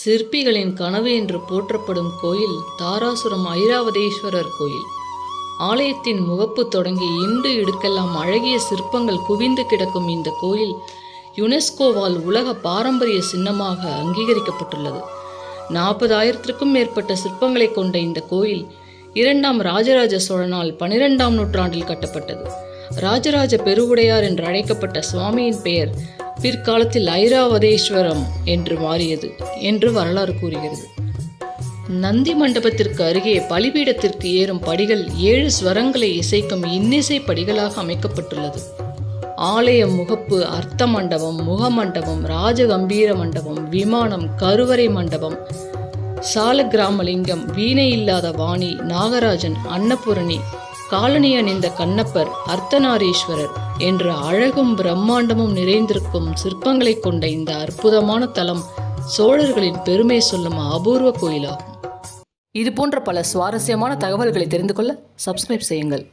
சிற்பிகளின் கனவு என்று போற்றப்படும் கோயில் தாராசுரம் ஐராவதேஸ்வரர் கோயில். ஆலயத்தின் முகப்பு தொடங்கி இண்டு இடுக்கெல்லாம் அழகிய சிற்பங்கள் குவிந்து கிடக்கும் இந்த கோயில் யுனெஸ்கோவால் உலக பாரம்பரிய சின்னமாக அங்கீகரிக்கப்பட்டுள்ளது. நாற்பதாயிரத்திற்கும் மேற்பட்ட சிற்பங்களை கொண்ட இந்த கோயில் இரண்டாம் ராஜராஜ சோழனால் பனிரெண்டாம் நூற்றாண்டில் கட்டப்பட்டது. ராஜராஜ பெருவுடையார் என்று அழைக்கப்பட்ட சுவாமியின் பெயர் பிற்காலத்தில் ஐராவதேஸ்வரம் என்று மாறியது என்று வரலாறு கூறுகிறது. நந்தி மண்டபத்திற்கு அருகே பலிபீடத்திற்கு ஏறும் படிகள் ஏழு ஸ்வரங்களை இசைக்கும் இன்னிசை படிகளாக அமைக்கப்பட்டுள்ளது. ஆலய முகப்பு அர்த்த மண்டபம் முகமண்டபம் ராஜகம்பீர மண்டபம் விமானம் கருவறை மண்டபம் சாலக்கிராமலிங்கம் வீணை இல்லாத வாணி நாகராஜன் அன்னபூரணி காலனி அணிந்த கண்ணப்பர் அர்த்தநாரீஸ்வரர் என்ற அழகும் பிரம்மாண்டமும் நிறைந்திருக்கும் சிற்பங்களை கொண்ட இந்த அற்புதமான தலம் சோழர்களின் பெருமை சொல்லும் அபூர்வ கோயிலாகும். இது போன்ற பல சுவாரஸ்யமான தகவல்களை தெரிந்து கொள்ள சப்ஸ்கிரைப் செய்யுங்கள்.